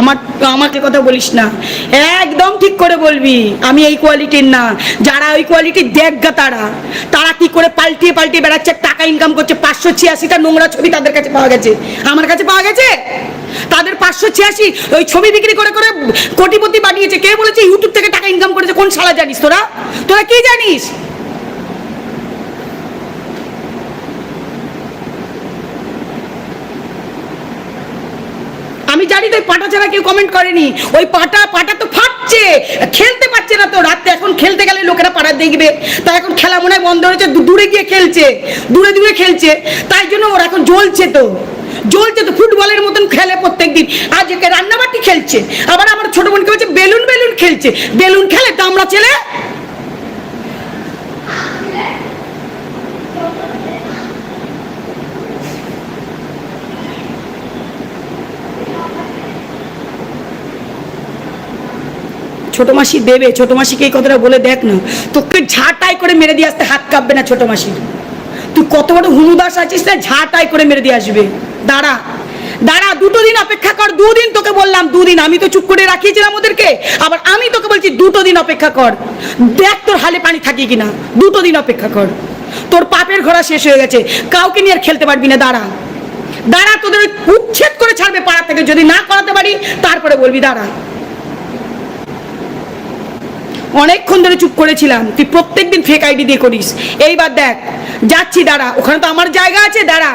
আমার, আমাকে কথা বলিস না। একদম ঠিক করে বলবি, আমি এই কোয়ালিটির না। যারা ওই কোয়ালিটির দেখগা তারা। তারা কি করে পাল্টিয়ে পাল্টিয়ে বেড়াচ্ছে, টাকা ইনকাম করছে, পাঁচশো ছিয়াশিটা নোংরা ছবি তাদের কাছে পাওয়া গেছে। আমার কাছে পাওয়া গেছে? তাদের পাঁচশো ছিয়াশি ওই ছবি বিক্রি করে করে কোটিপতি বানিয়েছে। কে বলেছে, ইউটিউব থেকে টাকা ইনকাম করেছে? কোন শালা জানিস তোরা? তোরা কি জানিস? আমি জানি তো পাটা ছাড়া কেউ কমেন্ট করেনি। ওই পাটা পাটা তো ফাটছে। খেলতে পারছে না তো রাতে এখন খেলতে গেলে লোকেরা পাড়া দেখবে। তাই এখন খেলা মনে হয় বন্ধ হয়েছে দূরে গিয়ে খেলছে, দূরে দূরে খেলছে। তাই জন্য ওরা এখন জ্বলছে তো। জ্বলছে তো, ফুটবলের মতন খেলে প্রত্যেকদিন। আজ একে রান্নাবাটি খেলছে, আবার আমার ছোট বোনকে বলছে, বেলুন বেলুন খেলছে। বেলুন খেলে তো আমরা ছেলে। ছোট মাসি দেবে, ছোট মাসিকে এই কথাটা বলে দেখ না। তোকে ঝাঁটাই করে মেরে দিয়ে আসতে হাত কাঁপবে না ছোট মাসি। তুই কত বড় হুনুদাস আছিস না ঝাঁটাই করে মেরে দিয়ে আসবে। দাঁড়া দাঁড়া, দুটো দিন অপেক্ষা কর, দুদিন তোকে বললাম, দুদিন। আমি তো চুপ করে রাখিয়েছিলাম ওদেরকে, আবার আমি তোকে বলছি, দুটো দিন অপেক্ষা কর। দেখ তোর হালে পানি থাকি কিনা, দুটো দিন অপেক্ষা কর। তোর পাপের ঘোড়া শেষ হয়ে গেছে, কাউকে নিয়ে আর খেলতে পারবি না, দাঁড়া। দাঁড়া, তোদের উচ্ছেদ করে ছাড়বে পাড়া থেকে, যদি না করাতে পারি, তারপরে বলবি, দাঁড়া। অনেকক্ষণ ধরে চুপ করেছিলাম। তুই প্রত্যেকদিন ফেক আইডি দিয়ে করিস। এইবার দেখ, যাচ্ছি, দাঁড়া। ওখানে তো আমার জায়গা আছে, দাঁড়া।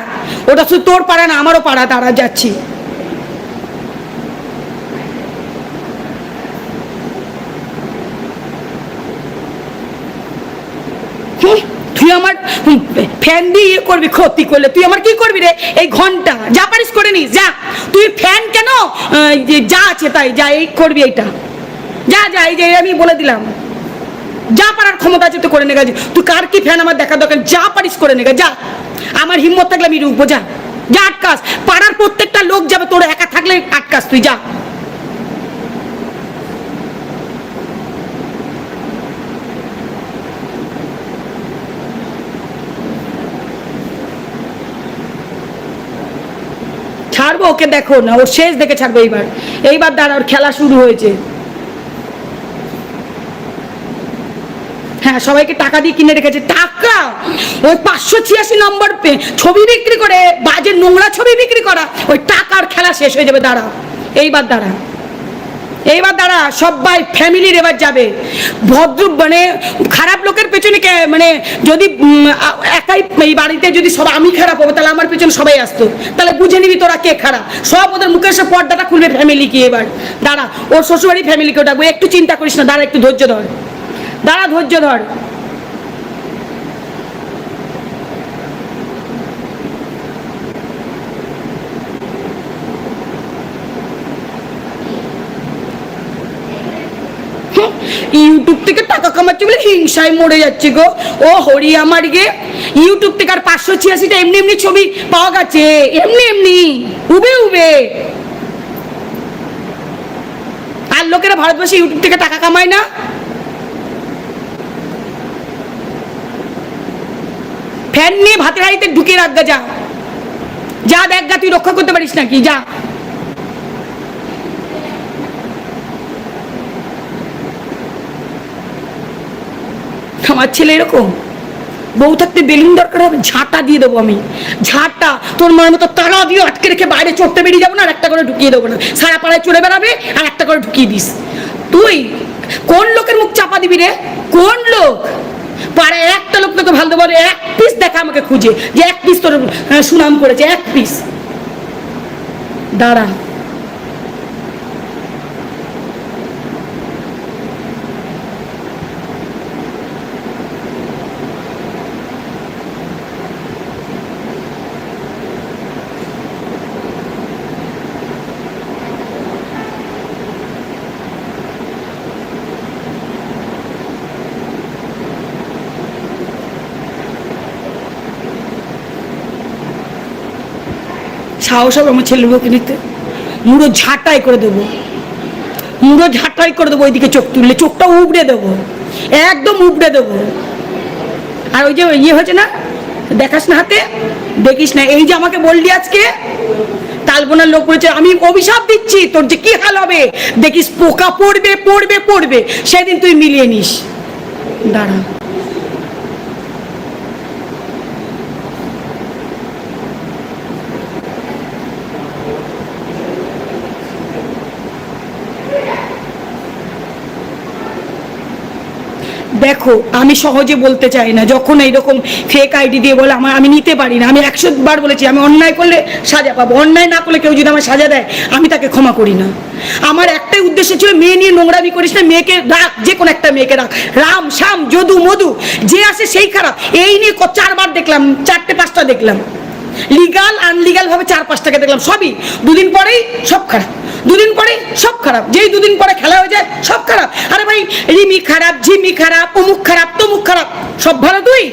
ওটা শুধু তোর পাড়া না, আমারও পাড়া, দাঁড়া, যাচ্ছি। তুই আমার ফ্যান দিয়ে ইয়ে করবি, ক্ষতি করলে। তুই আমার কি করবি রে? এই ঘণ্টা, যা পারিস করে নিস, যা। তুই ফ্যান কেন? যা আছে তাই, যা, এই করবি এইটা। যা যা, এই যে আমি বলে দিলাম। যা পারার ক্ষমতা আছে তো করে নেগা তুই কার কি ফ্যান আমার দেখা দরকার? যা পারিস করে নেগা যা। আমার হিম্মত থাকলে আমি রুখবো, যা। যা, আটকাস। পাড়ার প্রত্যেকটা লোক যাবে, তোর একা থাকলে আটকাস তুই, যা। ছাড়বো ওকে, দেখো না, ওর শেষ দেখে ছাড়বো এইবার। এইবার দাঁড়া, ওর খেলা শুরু হয়েছে। হ্যাঁ সবাইকে টাকা দিয়ে কিনে রেখেছে। টাকা! ওই পাঁচশো ছিয়াশি নম্বর পে ছবি বিক্রি করে বাজে নোংরা ছবি বিক্রি করা, ওই টাকার খেলা শেষ হয়ে যাবে, দাঁড়া। এইবার দাঁড়া। এইবার দাঁড়া, সবাই ফ্যামিলির এবার যাবে। ভদ্র মানে খারাপ লোকের পেছনে মানে যদি একাই এই বাড়িতে যদি সবাই আমি খারাপ হব, তাহলে আমার পেছনে সবাই আসতো। তাহলে বুঝে নিবি তোরা কে খারাপ। সব ওদের মুখে এসে পর্দাটা খুলবে ফ্যামিলি কি এবার। দাঁড়া, ওর শ্বশুরবাড়ি ফ্যামিলিকেও ডাকবো। একটু চিন্তা করিস না, দাঁড়া, একটু ধৈর্য ধর। দাঁড়া ধৈর্য ধর। ইউটিউব থেকে টাকা কামাচ্ছে বলে হিংসায় মরে যাচ্ছে গো। ও হরি আমার গে ইউটিউব থেকে আর পাঁচশো ছিয়াশিটা এমনি এমনি ছবি পাওয়া গেছে। এমনি এমনি, উবে উবে। আর লোকেরা ভারতবর্ষে ইউটিউব থেকে টাকা কামায় না? ফ্যান নিয়ে ভাতের হাড়িতে ঢুকিয়ে রাখগা যা যা দেখ গা, তুই রক্ষা করতে পারিস নাকি? যা। আমার ছেলে এরকম। বউ থাকতে বেলুন দরকার হবে, ঝাঁটা দিয়ে দেবো আমি। ঝাঁটা, তোর মনের মতো তারা দিয়ে আটকে রেখে বাইরে চড়তে বেরিয়ে যাব না, আর একটা করে ঢুকিয়ে দেবো না। সারা পাড়ায় চড়ে বেড়াবে, আর একটা করে ঢুকিয়ে দিস। তুই কোন লোকের মুখ চাপা দিবি রে? কোন লোক? পাড়ায় একটা লোক ভালো বলে এক পিস দেখা আমাকে খুঁজে। যে এক পিস তোর সুনাম করেছে, এক পিস দাঁড়া। সাহস হবে আমার ছেলের বউকে নিতে। মুড়ো ঝাঁটাই করে দেবো। মুড়ো ঝাঁটাই করে দেবো ওইদিকে চোখ তুললে, চোখটা উবড়ে দেবো। একদম উবড়ে দেবো। আর ওই যে ইয়ে হয়েছে না, দেখাস না হাতে, দেখিস না। এই যে আমাকে বললি আজকে, তালবোনার লোক বলেছে, আমি অভিশাপ দিচ্ছি, তোর যে কি হাল হবে? দেখিস পোকা পড়বে পড়বে পড়বে। সেদিন তুই মিলিয়ে নিস। দাঁড়া। দেখো, আমি সহজে বলতে চাই না। যখন এইরকম ফেক আইডি দিয়ে বলে, আমার আমি নিতে পারি না, আমি একশো বার বলেছি, আমি অন্যায় করলে সাজা পাবো। অন্যায় না করলে কেউ যদি আমার সাজা দেয়, আমি তাকে ক্ষমা করি না। আমার একটাই উদ্দেশ্য ছিল, মেয়ে নিয়ে নোংরামি করিস না, মেয়েকে রাখ, যে কোনো একটা মেয়েকে রাখ। রাম, শ্যাম, যদু, মধু, যে আসে সেই খারাপ। এই নিয়ে চারবার দেখলাম, চারটে, পাঁচটা দেখলাম। লিগাল আনলিগাল ভাবে চার পাঁচটাকে দেখলাম, সবই। দুদিন পরেই সব খারাপ। দুদিন পরে সব খারাপ। যেই দুদিন পরে খেলা হয়ে যায়, সব খারাপ। আরে ভাই, রিমি খারাপ, ঝিমি খারাপ, অমুক খারাপ, তমুক খারাপ। সব ভালো তুই?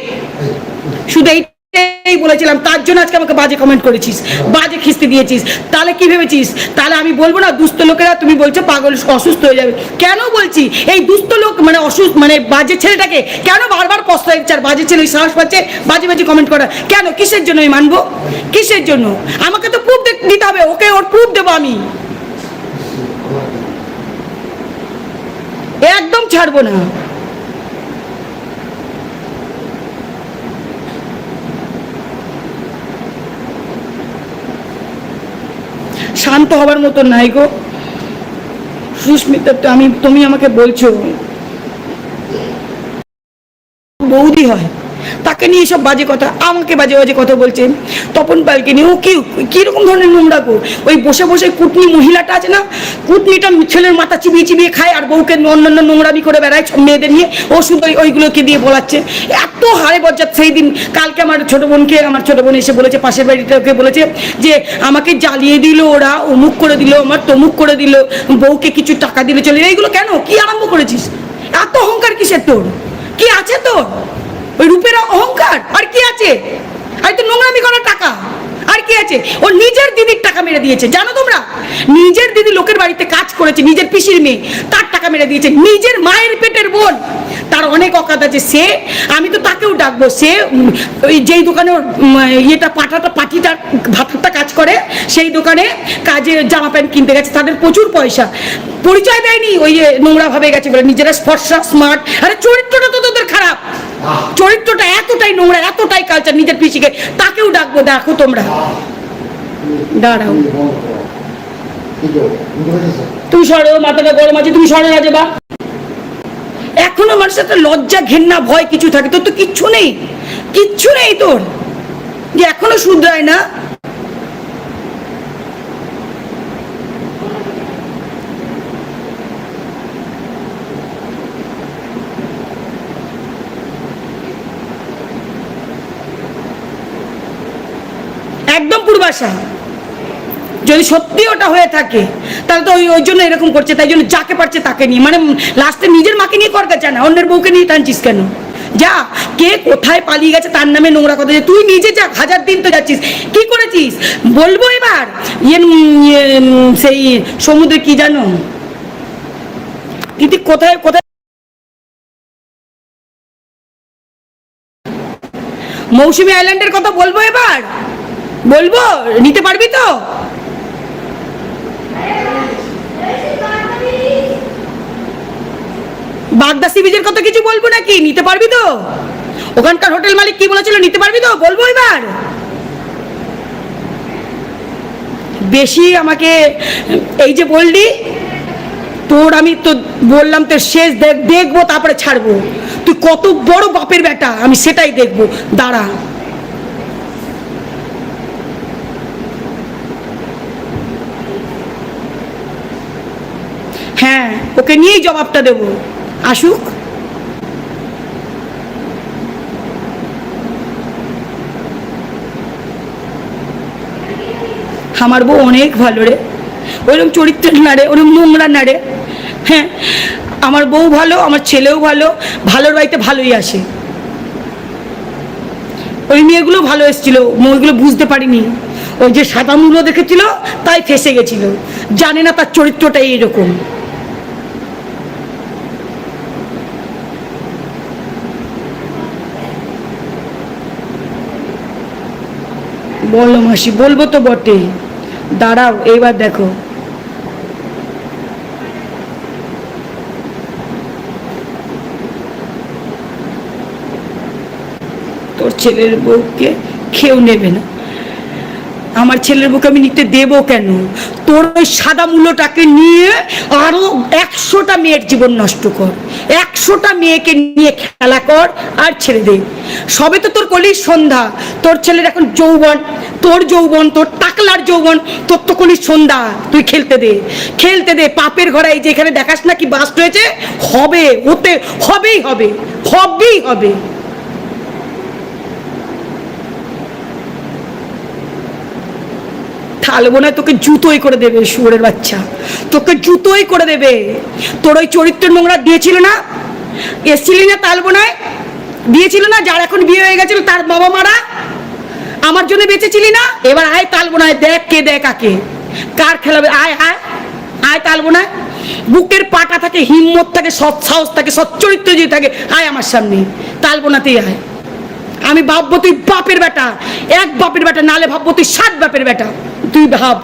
শুধু এইটাই বলেছিলাম, তার জন্য আজকে আমাকে বাজে কমেন্ট করেছিস, বাজে খিস্তি দিয়েছিস। তাহলে কি ভেবেছিস? তাহলে আমি বলব না, দুস্থ লোকেরা তুমি বলছো পাগল, অসুস্থ হয়ে যাবে। কেন বলছি? এই দুস্থ লোক মানে অসুস্থ মানে বাজে ছেলেটাকে কেন বারবার দিচ্ছে আর বাজে ছেলে ওই সাহস পাচ্ছে বাজে বাজে কমেন্ট করা কেন? কিসের জন্য আমি মানবো? কিসের জন্য? আমাকে তো প্রুফ দিতে হবে, ওকে ওর প্রুফ দেবো আমি। একদম ছাড়বো না। শান্ত হবার মতো নাই গো। সুস্মিতা আমি তুমি আমাকে বলছো। বৌদি হয়। তাকে নিয়ে সব বাজে কথা, আমাকে বাজে বাজে কথা বলছে। তপন পালকে নিয়ে, ও কি, কীরকম ধরনের নোংরা গো ওই বসে বসে কুটনি মহিলাটা আছে না, কুটনিটা ছেলের মাথা চিবিয়ে চিবিয়ে খায় আর বউকে অন্যান্য নোংরামি করে বেড়ায় সব মেয়েদের নিয়ে, ও শুধু ওই- ওইগুলোকে দিয়ে বলাচ্ছে। এত হারে বজ্জাত সেই দিন, কালকে আমার ছোট বোনকে, আমার ছোট বোন এসে বলেছে, পাশের বাড়িটাকে বলেছে যে, আমাকে জ্বালিয়ে দিল ওরা, অমুক করে দিল, আমার তমুক করে দিল, বউকে কিছু টাকা দিলে, চলে, এইগুলো কেন? কি আরম্ভ করেছিস? এত অহংকার কিসের তোর? কি আছে তোর? ওই রূপের অহংকার? আর কি আছে? আর তো নোংরামি করার টাকা। আর কি আছে? ও নিজের দিদির টাকা মেরে দিয়েছে। জানো তোমরা? নিজের দিদি লোকের বাড়িতে কাজ করেছে নিজের পিসির মেয়ে। তার টাকা মেরে দিয়েছে। নিজের মায়ের পেটের বোন। তার অনেক অকাত আছে। সে আমি তো তাকেও ডাকবো। সে ওই যেই দোকানে ওর, ইয়েটা পাঠাটা পাটিটার ভাতটা কাজ করে সেই দোকানে কাজে জামা প্যান্ট কিনতে গেছে। তাদের প্রচুর পয়সা। পরিচয় দেয়নি ওই নোংরা ভাবে গেছে বলে। নিজেরা স্পর্শা স্মার্ট। আরে চরিত্রটা তো তোদের চরিত্রটা এতটাই নোংরা, এতটাই কালচার নিজের পিসিকে, তাকেও ডাকবো, দেখো তোমরা। দাঁড়াও। তুমি সরো, মাথাটা গরম আছে, তুমি সরে রাজে বা। এখনও মানুষের একটা লজ্জা ঘেন্না ভয় কিছু থাকে, তোর তো কিচ্ছু নেই। কিচ্ছু নেই তোর। যে এখনও শুধরায় না পূর্বাশা যদি সত্যি ওটা হয়ে থাকে তাহলে তো ওই জন্য এরকম করছে তাই জন্য যাকে পারছে তাকে নিয়ে। মানে লাস্টে নিজের মাকে নিয়ে করতে চায় না অন্যের বউকে নিয়ে টানছিস কেন? যা কে কোথায় পালিয়ে গেছে তার নামে নোংরা কথা তুই নিজে যা হাজার দিন তো যাচ্ছিস। কি করেছিস? বলব এবার ইয়ে ইয়ে, সেই সমুদ্রে কি জানো? কিন্তু কোথায় কোথায়? মৌসুমী আইল্যান্ডের কথা বলব এবার? বলব? নিতে পারবি তো? বাগদা সি বিচের কথা কিছু বলব নাকি? নিতে পারবি তো? ওখানকার হোটেল মালিক কি বলেছিল, নিতে পারবি তো? বলব এবার। বেশি আমাকে, এই যে বললি, তোর আমি তো বললাম তোর শেষ দেখ দেখব, তারপরে ছাড়বো। তুই কত বড় বাপের বেটা, আমি সেটাই দেখব। দাঁড়া। হ্যাঁ ওকে নিয়েই জবাবটা দেবো। আসুক। আমার বউ অনেক ভালো রে। ওইরকম চরিত্রের নাড়ে ওরকম নোংরা নাড়ে হ্যাঁ আমার বউ ভালো, আমার ছেলেও ভালো, ভালোর বাড়িতে ভালোই আসে। ওই মেয়েগুলো ভালো এসেছিল মেয়েগুলো বুঝতে পারিনি। ওই যে সাদা মূল্য দেখেছিল, তাই ফেসে গেছিল। জানে না তার চরিত্রটাই এরকম বলো মাসি বলব তো বটেই। দাঁড়াও এইবার দেখো। তোর ছেলের বউকে খেয়েও নেবে না। আমার ছেলের বউকে আমি নিতে দেবো কেন? তোর ওই সাদা মূল্যটাকে নিয়ে আরও একশোটা মেয়ের জীবন নষ্ট কর। একশোটা মেয়েকে নিয়ে খেলা কর আর ছেড়ে দে। সবে তো তোর কলির সন্ধ্যা। তোর ছেলের এখন যৌবন, তোর যৌবন, তোর টাকলার যৌবন, তোর তো কলির সন্ধ্যা। তুই খেলতে দে খেলতে দে। পাপের ঘরে এই যে এখানে দেখাস না কি বাস্ট হয়েছে? হবে হতে হবেই হবে হবেই হবে। থালবো না, তোকে জুতোই করে দেবে শুয়োরের বাচ্চা। তোকে জুতোই করে দেবে। তোর ওই চরিত্রের নোংরা দিয়েছিল না? এসছিলি না তালবোনায় দিয়েছিল না? যার এখন বিয়ে হয়ে গেছিল, তার বাবা মারা? আমার জন্য বেঁচেছিলি না? এবার আয় তালবোনায় দেখ কে দেখ কাকে। কার খেলাবে? আয় আয়। আয় তালবো তালবোনায় বুকের পাটা থাকে, হিম্মত থাকে, সৎ সাহস থাকে সচ্চরিত্র যদি থাকে, আয় আমার সামনে। তালবোনাতেই আয়। আমি ভাববো তুই বাপের বেটা। এক বাপের বেটা, নালে ভাববো তুই সাত বাপের বেটা। তুই ভাব।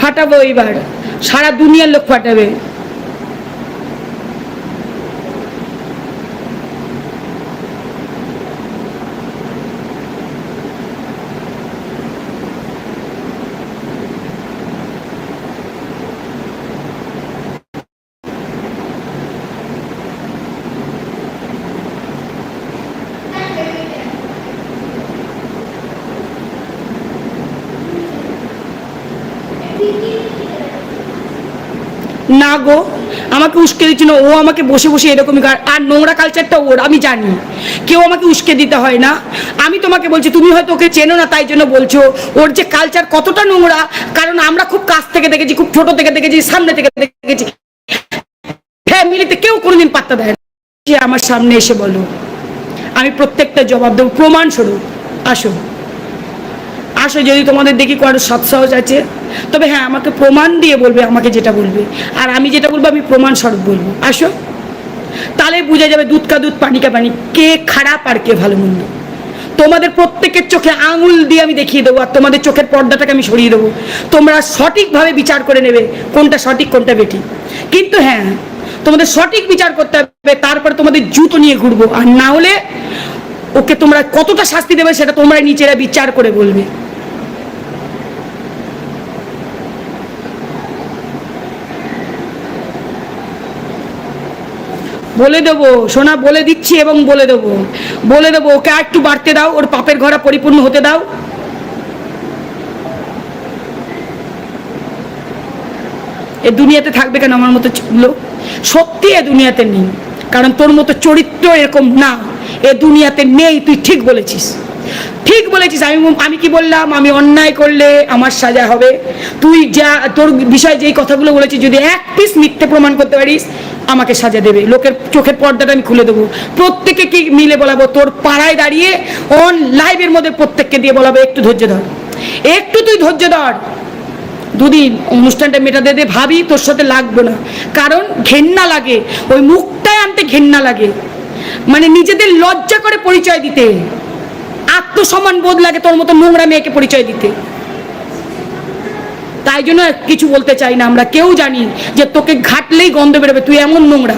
ফাটাবো এইবার। সারা দুনিয়ার লোক ফাটাবে। না গো, আমাকে উস্কে দিচ্ছিল ও আমাকে বসে বসে এরকমই আর নোংরা কালচারটা ওর, আমি জানি। কেউ আমাকে উস্কে দিতে হয় না। আমি তোমাকে বলছি, তুমি হয়তো ওকে চেনো না, তাই জন্য বলছো, ওর যে কালচার কতটা নোংরা, কারণ আমরা খুব কাছ থেকে দেখেছি, খুব ছোট থেকে দেখেছি, সামনে থেকে দেখেছি। ফ্যামিলিতে কেউ কোনোদিন পাত্তা দেয় না। আমার সামনে এসে বলো, আমি প্রত্যেকটা জবাব দেবো। প্রমাণস্বরূপ, আসো। আসো, যদি তোমাদের দেখি কারও সৎসাহস আছে তবে হ্যাঁ আমাকে প্রমাণ দিয়ে বলবে, আমাকে যেটা বলবে। আর আমি যেটা বলব, আমি প্রমাণ স্বরূপ বলব। আসো। তাহলে বোঝা যাবে দুধ কা দুধ, পানি কা পানি, কে খারাপ আর কে ভালো মন্দ। তোমাদের প্রত্যেকের চোখে আঙুল দিয়ে আমি দেখিয়ে দেবো, আর তোমাদের চোখের পর্দাটাকে আমি সরিয়ে দেবো। তোমরা সঠিকভাবে বিচার করে নেবে, কোনটা সঠিক, কোনটা বেটি কিন্তু হ্যাঁ তোমাদের সঠিক বিচার করতে হবে, তারপর তোমাদের জুতো নিয়ে ঘুরবো। আর না হলে ওকে তোমরা কতটা শাস্তি দেবে সেটা তোমরা নিচেরা বিচার করে বলবে। বলে দেবো, সোনা বলে দিচ্ছি এবং বলে দেবো। বলে দেবো, ওকে একটু বাড়তে দাও, ওর পাপের ঘরা পরিপূর্ণ হতে দাও। এ দুনিয়াতে থাকবে কেন আমার মতো লোক? সত্যি এ দুনিয়াতে নেই, কারণ তোর মতো চরিত্র এরকম না। এ দুনিয়াতে নেই, তুই ঠিক বলেছিস। ঠিক বলেছিস, আমি আমি কি বললাম? আমি অন্যায় করলে আমার সাজা হবে। তুই যা, তোর বিষয়ে যেই কথাগুলো বলেছিস, যদি এক পিস মিথ্যে প্রমাণ করতে পারিস, আমাকে সাজা দেবে। লোকের চোখের পর্দাটা আমি খুলে দেবো। প্রত্যেকে কি মিলে বলাবো? তোর পাড়ায় দাঁড়িয়ে অন লাইভের মধ্যে প্রত্যেককে দিয়ে বলাবো, একটু ধৈর্য ধর। একটু তুই ধৈর্য ধর। দুদিন অনুষ্ঠানটা মেটাতে দে, ভাবি তোর সাথে লাগবে না। কারণ ঘেন্না লাগে। ওই মুখটাই আনতে ঘেন্না লাগে। মানে নিজেদের লজ্জা করে পরিচয় দিতে। আত্মসম্মান বোধ লাগে তোর মতো নোংরা মেয়েকে পরিচয় দিতে। তাই জন্য কিছু বলতে চাই না আমরা, কেউ জানি যে তোকে ঘাটলেই গন্ধ বেরোবে, তুই এমন নোংরা।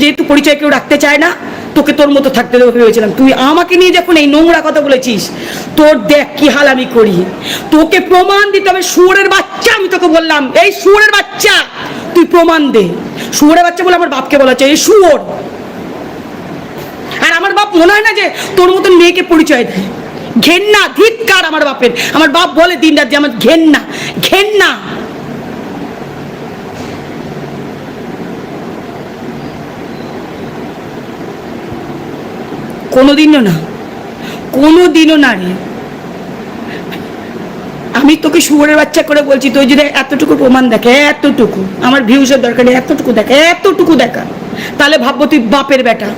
যেহেতু পরিচয় কেউ রাখতে চায় না, তোকে তোর মতো থাকতে দেবো ভেবেছিলাম। তুই আমাকে নিয়ে যখন এই নোংরা কথা বলেছিস, তোর দেখ কি হাল আমি করি। তোকে প্রমাণ দিতে হবে, শুয়োরের বাচ্চা আমি তোকে বললাম। এই শুয়োরের বাচ্চা, তুই প্রমাণ দে। শুয়োরের বাচ্চা বলে আমার বাপকে বলা হচ্ছে, এই শুয়োর। মনে হয় না যে তোর মতন মেয়েকে পরিচয় দেয়? ঘেন্না, ধিৎকার আমার বাপের। আমার বাপ বলে দিন রাত যে আমার ঘেন্না ঘেন্না। কোনোদিনও না কোনোদিনও না রে। আমি তোকে শুয়োরের বাচ্চা করে বলছি তুই যদি এতটুকু প্রমাণ দেখে, এতটুকু। আমার ভিউসের দরকার এতটুকু দেখা এতটুকু দেখা তাহলে ভাববো তুই বাপের বেটা।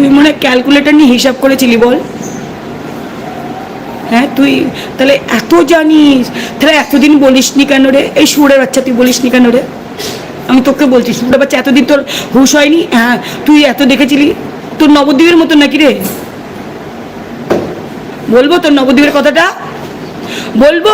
তুই মনে হয় ক্যালকুলেটর নিয়ে হিসাব করেছিলি বল? হ্যাঁ তুই তাহলে এত জানিস, তাহলে এতদিন বলিসনি কেন রে? এই সুরের বাচ্চা, তুই বলিসনি কেন রে? আমি তোকে বলছি, সুরের বাচ্চা এতদিন তোর হুশ হয়নি? হ্যাঁ তুই এত দেখেছিলি? তোর নবদ্বীপের মতন নাকি রে? বলব তোর নবদ্বীপের কথাটা? বলব?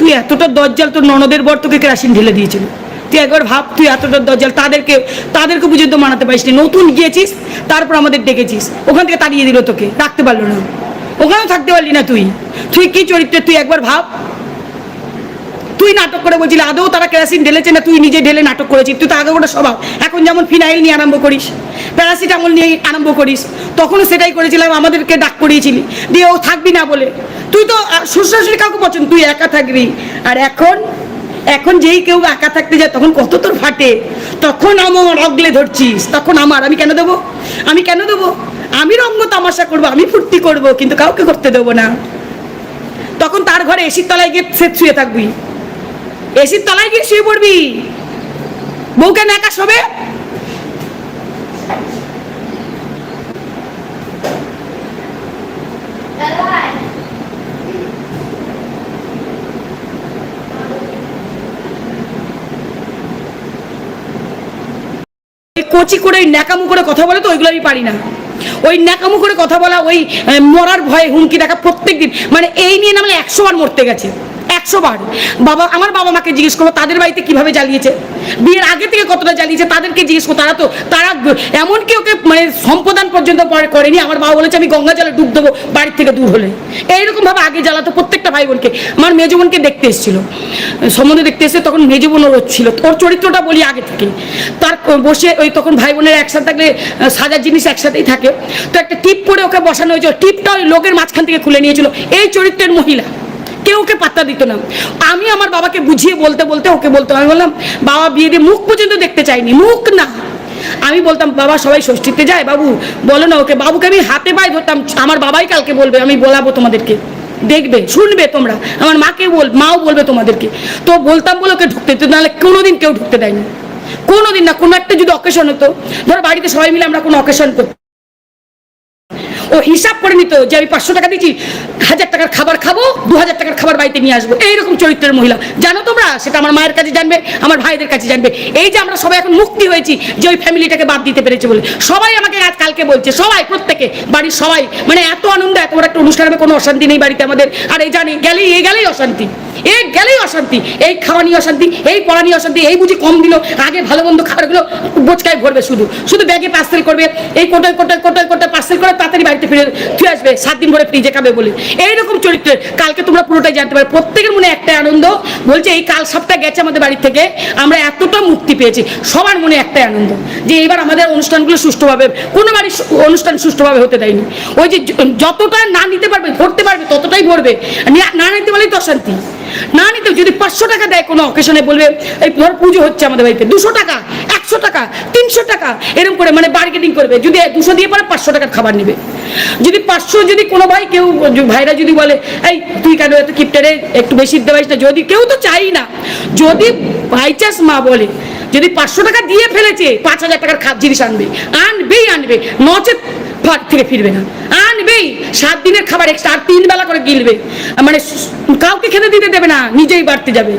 তুই এতটা দজ্জাল, তোর ননদের বর তোকে কেরাসিন ঢেলে দিয়েছিল। তুই একবার ভাব, তুই এতটা দজ্জাল, তাদেরকে তাদেরকে পর্যন্ত মানাতে পারিস। নতুন গিয়েছিস, তারপর আমাদের ডেকেছিস। ওখান থেকে তাড়িয়ে দিল তোকে, রাখতে পারল না। ওখানেও থাকতে পারলি না তুই। তুই কি চরিত্রে তুই একবার ভাব। তুই নাটক করে বলছিলি আদৌ তারা কেরাসিন ঢেলেছে না তুই নিজে ঢেলে নাটক করেছিস? তুই তো আগে ওটা স্বভাব এখন যেমন ফিনাইল নিয়ে আরম্ভ করিস প্যারাসিটামল নিয়ে আরম্ভ করিস তখনও সেটাই করেছিলাম আমাদেরকে ডাক করিয়েছিলি দিয়ে ও থাকবি না বলে। তুই তো আহ, শ্বশুর কাউকে পছন্দ তুই একা থাকবি। আর এখন এখন যেই কেউ একা থাকতে যায় তখন কত তোর ফাটে? তখন আমার অগলে ধরছিস তখন আমার আমি কেন দেবো? আমি কেন দেবো? আমি রঙ্গ তামাশা করব আমি ফুর্তি করব কিন্তু কাউকে করতে দেবো না। তখন তার ঘরে এসির তলায় গিয়ে সে শুয়ে থাকবি। এসির তলায় গিয়ে শুয়ে পড়বি। বউকে নাকা শোবে কচি করে, ওই ন্যাকামু করে কথা বলে তো ওইগুলো আমি পারি না। ওই ন্যাকামু করে কথা বলা, ওই মরার ভয়ে হুমকি দেখা প্রত্যেক দিন মানে এই নিয়ে না মানে একশো বার মরতে গেছে। একশো বার। বাবা, আমার বাবা মাকে জিজ্ঞেস করব, তাদের বাড়িতে কীভাবে জ্বালিয়েছে? বিয়ের আগে থেকে কতটা জ্বালিয়েছে, তাদেরকে জিজ্ঞেস করব তারা তো, তারা এমনকি ওকে মানে সম্প্রদান পর্যন্ত পরে করেনি। আমার বাবা বলেছে, আমি গঙ্গা জলে ডুব দেবো বাড়ির থেকে দূর হলে। এইরকম ভাবে আগে জ্বালাতো প্রত্যেকটা ভাই বোনকে আমার মেজো বোনকে দেখতে এসেছিল। সম্বন্ধে দেখতে এসে তখন মেজো বোন ওর ছিল। ওর চরিত্রটা বলি আগে থেকে। তার বসে ওই তখন ভাই বোনের একসাথে থাকলে, সাজার জিনিস একসাথেই থাকে। তো একটা টিপ পরে ওকে বসানো হয়েছিল। টিপটা ওই লোকের মাঝখান থেকে খুলে নিয়েছিল। এই চরিত্রের মহিলা। কেউ ওকে পাত্তা দিত না। আমি আমার বাবাকে বুঝিয়ে বলতে বলতে ওকে বলতাম। আমি বললাম, বাবা, বিয়ে দিয়ে মুখ পর্যন্ত দেখতে চাইনি। মুখ না। আমি বলতাম, বাবা, সবাই ষষ্ঠীতে যায় বাবু। বলো না ওকে, বাবুকে আমি হাতে পায়ে ধরতাম। আমার বাবাই কালকে বলবে, আমি বলাবো তোমাদেরকে। দেখবে, শুনবে তোমরা। আমার মাকে বল, মাও বলবে তোমাদেরকে। তো বলতাম বলে ওকে ঢুকতে দিত, নাহলে কোনোদিন কেউ ঢুকতে দেয়নি। কোনোদিন না, কোনো একটা যদি অকেশন হতো, ধরো বাড়িতে সবাই মিলে আমরা কোনো অকেশন করতাম। ও হিসাব করে নিত যে আমি পাঁচশো টাকা দিচ্ছি হাজার টাকার খাবার খাব, দু হাজার টাকার খাবার বাড়িতে নিয়ে আসব। এইরকম চরিত্রের মহিলা। জানো তোমরা? সেটা আমার মায়ের কাছে জানবে, আমার ভাইদের কাছে জানবে। এই যে আমরা সবাই এখন মুক্তি হয়েছি যে ওই ফ্যামিলিটাকে বাদ দিতে পেরেছে বলে। সবাই আমাকে আজ কালকে বলছে, সবাই, প্রত্যেকে, বাড়ির সবাই মানে এত আনন্দ, এত বড় একটা অনুষ্ঠান কোনো অশান্তি নেই বাড়িতে আমাদের। আর এই জানি, গেলেই, এই গেলেই অশান্তি। এ গেলেই অশান্তি। এই খাওয়া নিয়ে অশান্তি, এই পড়া নিয়ে অশান্তি, এই বুঝি কম দিল, আগে ভালো মন্দ খাবারগুলো বোচকায় ভরবে শুধু। শুধু ব্যাগে পার্সেল করবে, এই কোটায় কোটায় কোটায় কোটায় পার্সেল করে তাড়াতাড়ি বাড়িতে ফিরে ফিরে আসবে, সাত দিন ভরে ফ্রিজে খাবে বলে। এইরকম চরিত্রের, কালকে তোমরা পুরোটাই জানতে পারবে। প্রত্যেকের মনে একটাই আনন্দ, বলছে, এই কাল সপ্তাহ গেছে আমাদের বাড়ি থেকে, আমরা এতটা মুক্তি পেয়েছি। সবার মনে একটাই আনন্দ, যে এবার আমাদের অনুষ্ঠানগুলো সুষ্ঠুভাবে, কোনো বাড়ির অনুষ্ঠান সুষ্ঠুভাবে হতে দেয়নি। ওই যে যতটা না নিতে পারবে, ধরতে পারবে, ততটাই ভরবে। না- না নিতে পারলেই তো অশান্তি। না নিতে, যদি পাঁচশো টাকা দেয় কোনো অকেশনে, বলবে, এই ধর পুজো হচ্ছে আমাদের বাড়িতে, দুশো টাকা একশো টাকা, তিনশো টাকা এরকম করে মানে বার্গেটিং করবে। যদি দুশো দিয়ে পরে, পাঁচশো টাকার খাবার নেবে। যদি পাঁচশো যদি কোনো ভাই কেউ ভাইরা যদি বলে, এই, তুই কেন এত কিপটারে একটু বেশি দেওয়াইস না। যদি কেউ তো চাই না। যদি বাই চান্স মা বলে, যদি পাঁচশো টাকা দিয়ে ফেলেছে, পাঁচ হাজার টাকার খাপ জিনিস আনবে, আনবেই আনবে, নচেত ঘর থেকে ফিরবে না। আনবেই সাত দিনের খাবার এক্সট্রা আর তিন বেলা করে গিলবে। মানে কাউকে খেতে দিতে দেবে না, নিজেই বাড়তে যাবে।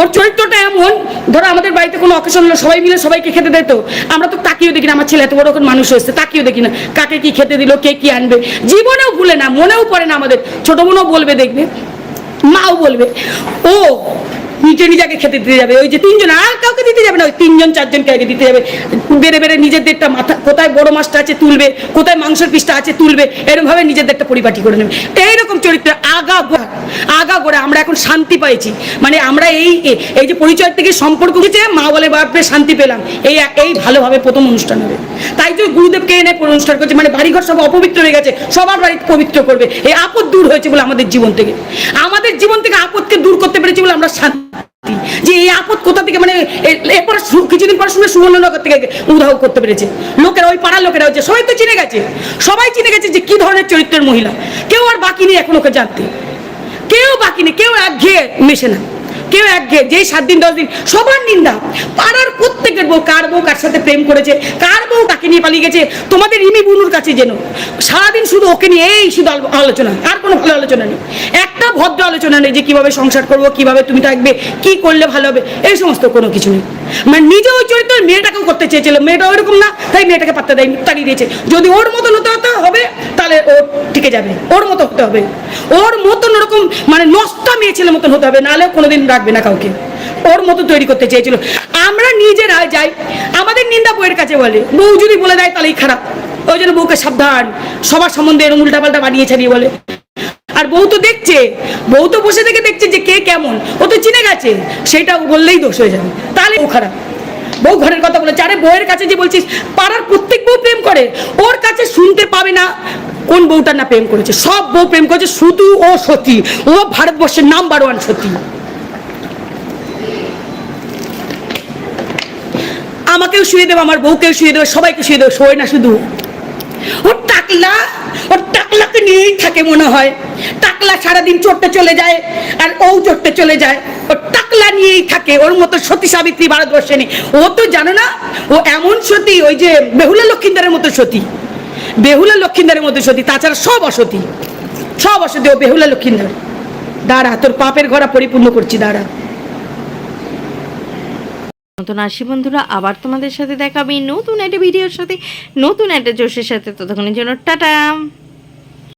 ওর চরিত্রটা এমন, ধরো আমাদের বাড়িতে কোনো অকেশন হলো, সবাই মিলে সবাইকে খেতে দেয় তো আমরা তো তাকিয়েও দেখি না, আমার ছেলে এত বড় এখন মানুষ হয়েছে, তাকিয়েও দেখি না। কাকে কি খেতে দিল, কে কি আনবে? জীবনেও ভুলে না, মনেও পড়ে না আমাদের। ছোট বোনও বলবে, দেখবে, মাও বলবে, ও নিজে নিজেকে খেতে দিতে যাবে। ওই যে তিনজন, আর কাউকে দিতে যাবে না, ওই তিনজন চারজনকে আগে দিতে যাবে। বেড়ে বেড়ে নিজেদেরটা মাথা, কোথায় বড় মাছটা আছে তুলবে, কোথায় মাংসের পিসটা আছে তুলবে এরকম ভাবে নিজেদেরটা পরিপাটি করে নেবে। এইরকম চরিত্র আগা আগা গোড়া আমরা এখন শান্তি পাইছি। মানে আমরা এই এই যে পরিচয় থেকে সম্পর্ক হয়েছে, মা বলে বাপরে শান্তি পেলাম। এই এই ভালোভাবে প্রথম অনুষ্ঠান হবে। তাই তো গুরুদেবকে এনে অনুষ্ঠান করছে। মানে বাড়িঘর সব অপবিত্র হয়ে গেছে, সবার বাড়ি পবিত্র করবে। এই আপদ দূর হয়েছে বলে আমাদের জীবন থেকে। আমাদের জীবন থেকে আপদকে দূর করতে পেরেছি বলে আমরা শান্তি যে এই আপদ কোথা থেকে মানে এরপর কিছুদিন পর শুনে সুবর্ণনগর থেকে উধাও করতে পেরেছে। লোকেরা ওই পাড়ার লোকেরা হচ্ছে, সবাই তো চিনে গেছে। সবাই চিনে গেছে যে কি ধরনের চরিত্রের মহিলা। কেউ আর বাকি নেই এখন ওকে জানতে। কেউ বাকি নেই, কেউ এক ঘেয়ে মেশে না। কেউ একঘেয়ে যেই সাত দিন, দশ দিন, সবার নিন্দা। পাড়ার প্রত্যেকের বউ, কার বউ কার সাথে প্রেম করেছে, কার বউ কাকে নিয়ে পালিয়ে গেছে, তোমাদের ইমি বুনুর কাছে যেন। সারাদিন শুধু ওকে নিয়ে এই শুধু আলোচনা, আর কোনো ভালো আলোচনা নেই। একটা ভদ্র আলোচনা নেই যে কীভাবে সংসার করব, কীভাবে তুমি থাকবে, কি করলে ভালো হবে, এই সমস্ত কোনো কিছু নেই। মানে নিজে ওই চরিত্র মেয়েটাকেও করতে চেয়েছিল মেয়েটা ওইরকম না, তাই মেয়েটাকে পাত্তা দেয় তাড়িয়ে দিয়েছে। যদি ওর মতন হতে হতে, হবে, তাহলে ও টিকে যাবে, ওর মতো হতে হবে। ওর মতন ওরকম মানে নষ্টা মেয়ে ছেলের মতন হতে হবে, নাহলে কোনোদিন রাখবে না কাউকে। ওর মতো তৈরি করতে চেয়েছিল। আমরা নিজেরা যাই, আমাদের নিন্দা বইয়ের কাছে বলে। বউ যদি বলে দেয় তাহলেই খারাপ। ওই জন্য বউকে সাবধান, সবার সম্বন্ধে এরকম উল্টাপাল্টা বানিয়ে ছাড়িয়ে বলে। আর বউ তো দেখছে, বউ তো বসে থেকে দেখছে যে কে কেমন। ও তো চিনে গেছে, সেটা বললেই দোষ হয়ে যাবে। তাহলে ও খারাপ। বউ ঘরের কথা বলেছে, আরে বউয়ের কাছে যে বলছিস, পাড়ার প্রত্যেক বউ প্রেম করে। ওর কাছে শুনতে পাবে না কোন বউটার না প্রেম করেছে। সব বউ প্রেম করেছে, শুধু ও সতী। ও ভারতবর্ষের নাম্বার ওয়ান সতী। আমাকেও শুয়ে দেবে, আমার বউকেও শুয়ে দেবে, সবাইকে শুয়ে দেবে, শোয় না শুধু। ওর টাকলা, ওর টাকলাকে নিয়েই থাকে মনে হয়। টাকলা সারাদিন চড়তে চলে যায় আর ও চড়তে চলে যায়। ওর টাকলা নিয়েই থাকে, ওর মতো সতী সাবিত্রী ভারতবর্ষে নেই। ও তো জানো না, ও এমন সতী, ওই যে বেহুলা লক্ষিন্দারের মতো সতী। বেহুলা লক্ষিন্দারের মতো সতী, তাছাড়া সব অসতী। সব অসতী, ও বেহুলা লক্ষিন্দার। দাঁড়া, তোর পাপের ঘরা পরিপূর্ণ করছি, দাঁড়া। নতুন আসি বন্ধুরা, আবার তোমাদের সাথে দেখাবি নতুন একটা ভিডিওর সাথে, নতুন একটা জোশের সাথে। ততক্ষণের জন্য টাটা।